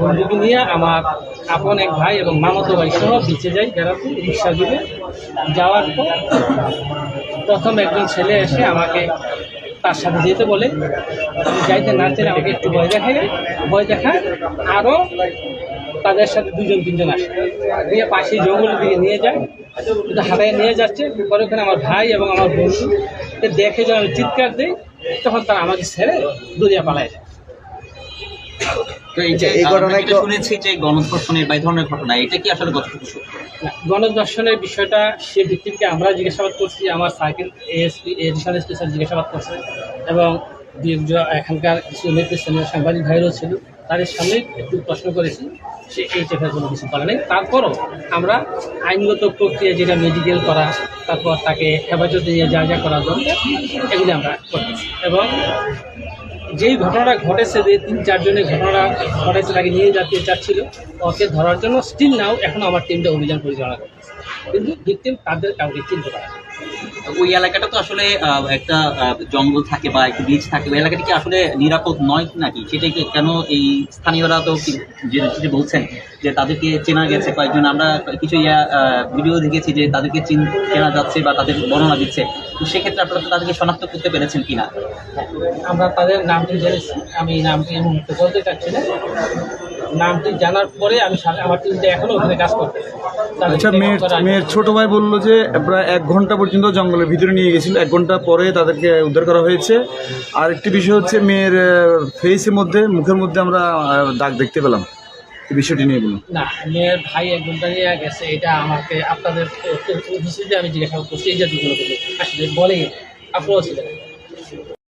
বন্ধুকে নিয়ে আমার আপন এক ভাই এবং মামাতো ভাই সহ বিচে যাই বেড়াতে রিক্সা দিবে যাওয়ার পর প্রথম একজন ছেলে এসে আমাকে তার সাথে যেতে বলে যাইতে না চাইলে আমাকে একটু ভয় দেখায় ভয় দেখায় আরও তাদের সাথে দুজন, তিনজন আসে। নিয়ে পাশে জঙ্গলের দিকে নিয়ে যায় কিন্তু হাতায় নিয়ে যাচ্ছে। পরে ওখানে আমার ভাই এবং আমার বন্ধু দেখে যখন আমি চিৎকার দিই, তখন তারা আমাকে ছেড়ে দরিয়া পালায় যায়। এই যে এই আমরা ঘটনায় শুনেছি যে গণধর্ষণের বা এই ধরনের ঘটনা এটা কি আসলে কতটুকু সত্য? না, গণদর্শনের বিষয়টা সে ভিত্তিকে আমরা জিজ্ঞাসাবাদ করছি আমার সার্কেল এএসপি এডিশনাল স্পেশাল জিজ্ঞাসাবাদ করছে। এবং এখানকার কিছু নেতৃস্থানীয় সাংবাদিক ভাইরাও ছিল তাদের সামনে একটু প্রশ্ন করেছি। সে এই চেফের কোনো কিছু করে নাই। তারপরও আমরা আইনগত প্রক্রিয়া যেটা মেডিকেল করা তারপর তাকে হেফাজতে নিয়ে যা যা করা দরকার এগুলি আমরা করতেছি এবং যেই ঘটনাটা ঘটেছে, যে তিন চারজনের ঘটনা ঘটেছে, তাকে নিয়ে যাতে চাচ্ছিল, ওকে ধরার জন্য স্টিল নাও এখন আমার টিমটা অভিযান পরিচালনা করতেছে কিন্তু ভিকটিম তাদের কাউকে চিনতে পারে। ওই এলাকাটা তো আসলে একটা জঙ্গল থাকে বা একটা বীজ থাকে, ওই এলাকাটা কি আসলে নিরাপদ নয় নাকি? সেটাই কেন এই স্থানীয়রা তো যে বলছেন যে তাদেরকে চেনা গেছে কয়েকজন? আমরা কিছু, ইয়া ভিডিও দেখেছি যে তাদেরকে চিন, চেনা যাচ্ছে বা তাদের বর্ণনা দিচ্ছে। তো সেক্ষেত্রে আপনারা তাদেরকে শনাক্ত করতে পেরেছেন কিনা? আমরা তাদের নামটি জেনেছি। আমি নামটি মুহূর্তে বলতে চাচ্ছি না। নামটি জানার পরে আমি আমার টিমটা এখনও ওখানে কাজ করতে আচ্ছা মেয়ের মেয়ের ছোট ভাই বলল যে প্রায় এক ঘণ্টা পর্যন্ত জঙ্গলের ভিতরে নিয়ে গেছিল। এক ঘণ্টা পরে তাদেরকে উদ্ধার করা হয়েছে। আর একটি বিষয় হচ্ছে মেয়ের ফেসের মধ্যে মুখের মধ্যে আমরা দাগ দেখতে পেলাম। এই বিষয়টি নিয়ে বলুন। না মেয়ের ভাই এক ঘণ্টা নিয়ে গেছে। এটা আমাকে আপনাদের আমি জিজ্ঞাসা করছি এই জাতীয় কোনো আসলে বলেই আপনারাও ছিলেন।